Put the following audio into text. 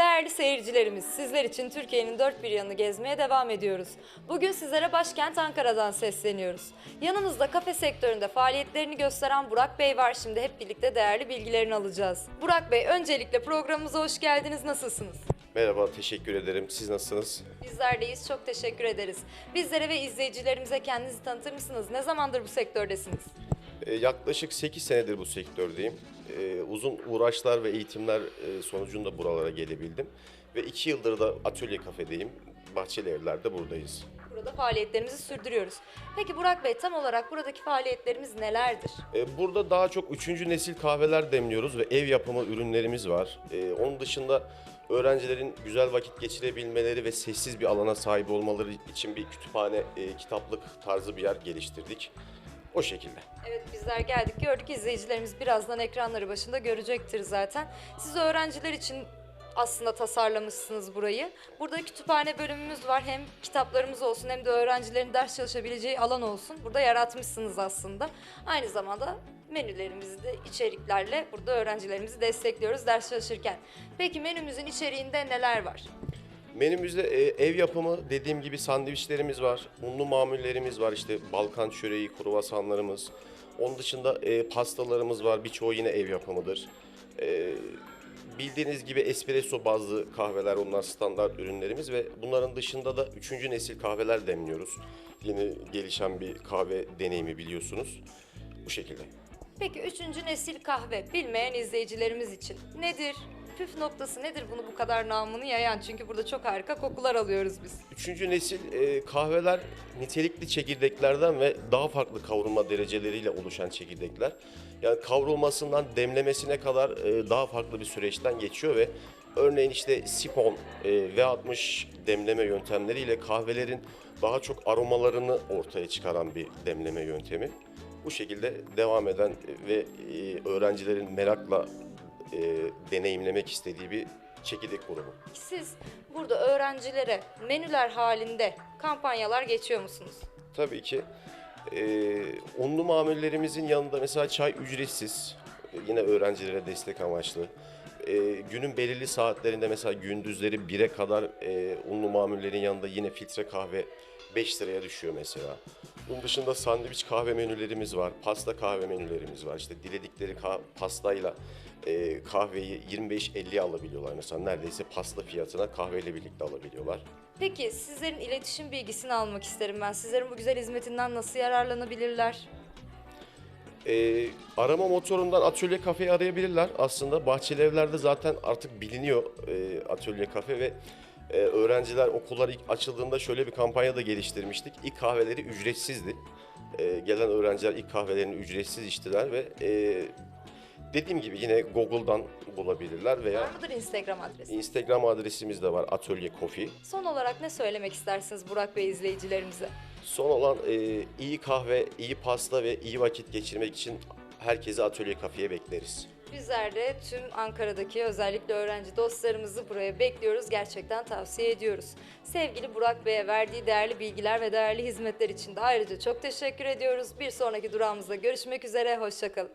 Değerli seyircilerimiz, sizler için Türkiye'nin dört bir yanını gezmeye devam ediyoruz. Bugün sizlere başkent Ankara'dan sesleniyoruz. Yanımızda kafe sektöründe faaliyetlerini gösteren Burak Bey var. Şimdi hep birlikte değerli bilgilerini alacağız. Burak Bey, öncelikle programımıza hoş geldiniz. Nasılsınız? Merhaba, teşekkür ederim. Siz nasılsınız? Bizler deyiz, çok teşekkür ederiz. Bizlere ve izleyicilerimize kendinizi tanıtır mısınız? Ne zamandır bu sektördesiniz? Ee, yaklaşık 8 senedir bu sektördeyim. Ee, uzun uğraşlar ve eğitimler e, sonucunda buralara gelebildim. Ve 2 yıldır da atölye kafedeyim. Bahçeli Evler'de buradayız. Burada faaliyetlerimizi sürdürüyoruz. Peki Burak Bey, tam olarak buradaki faaliyetlerimiz nelerdir? Ee, burada daha çok 3. nesil kahveler demliyoruz ve ev yapımı ürünlerimiz var. Ee, onun dışında öğrencilerin güzel vakit geçirebilmeleri ve sessiz bir alana sahip olmaları için bir kütüphane, e, kitaplık tarzı bir yer geliştirdik. O şekilde. Evet bizler geldik gördük izleyicilerimiz birazdan ekranları başında görecektir zaten. Siz öğrenciler için aslında tasarlamışsınız burayı. Burada kütüphane bölümümüz var. Hem kitaplarımız olsun hem de öğrencilerin ders çalışabileceği alan olsun. Burada yaratmışsınız aslında. Aynı zamanda menülerimizi de içeriklerle burada öğrencilerimizi destekliyoruz ders çalışırken. Peki menümüzün içeriğinde neler var? Menümüzde e, ev yapımı dediğim gibi sandviçlerimiz var, unlu mamullerimiz var, işte Balkan çöreği, kruvasanlarımız. Onun dışında e, pastalarımız var, birçoğu yine ev yapımıdır. E, bildiğiniz gibi espresso bazlı kahveler, onlar standart ürünlerimiz ve bunların dışında da üçüncü nesil kahveler demliyoruz. Yeni gelişen bir kahve deneyimi biliyorsunuz. Bu şekilde. Peki üçüncü nesil kahve bilmeyen izleyicilerimiz için nedir? Püf noktası nedir bunu bu kadar namını yayan? Çünkü burada çok harika kokular alıyoruz biz. Üçüncü nesil e, kahveler nitelikli çekirdeklerden ve daha farklı kavrulma dereceleriyle oluşan çekirdekler. Yani kavrulmasından demlemesine kadar e, daha farklı bir süreçten geçiyor ve örneğin işte sipon e, V60 demleme yöntemleriyle kahvelerin daha çok aromalarını ortaya çıkaran bir demleme yöntemi. Bu şekilde devam eden ve e, öğrencilerin merakla e, deneyimlemek istediği bir çekirdek grubu. Siz burada öğrencilere menüler halinde kampanyalar geçiyor musunuz? Tabii ki. Ee, unlu mamullerimizin yanında mesela çay ücretsiz. Ee, Yine öğrencilere destek amaçlı. Ee, günün belirli saatlerinde mesela gündüzleri 1'e kadar e, unlu mamullerin yanında yine filtre kahve 5 liraya düşüyor mesela. Bunun dışında sandviç kahve menülerimiz var, pasta kahve menülerimiz var. İşte diledikleri ka- pastayla e, kahveyi 25-50 alabiliyorlar mesela. Neredeyse pasta fiyatına kahveyle birlikte alabiliyorlar. Peki sizlerin iletişim bilgisini almak isterim ben. Sizlerin bu güzel hizmetinden nasıl yararlanabilirler? Ee, arama motorundan Atölye Kafe'yi arayabilirler. Aslında Bahçeli Evler'de zaten artık biliniyor e, Atölye Kafe ve e, öğrenciler okullar ilk açıldığında şöyle bir kampanya da geliştirmiştik. İlk kahveleri ücretsizdi. E, gelen öğrenciler ilk kahvelerini ücretsiz içtiler ve e, dediğim gibi yine Google'dan bulabilirler veya Var mıdır Instagram adresi? Instagram adresimiz de var Atölye Coffee. Son olarak ne söylemek istersiniz Burak Bey izleyicilerimize? Son olan e, iyi kahve, iyi pasta ve iyi vakit geçirmek için herkesi Atölye Kafe'ye bekleriz. Bizler de tüm Ankara'daki özellikle öğrenci dostlarımızı buraya bekliyoruz. Gerçekten tavsiye ediyoruz. Sevgili Burak Bey'e verdiği değerli bilgiler ve değerli hizmetler için de ayrıca çok teşekkür ediyoruz. Bir sonraki durağımızda görüşmek üzere. Hoşçakalın.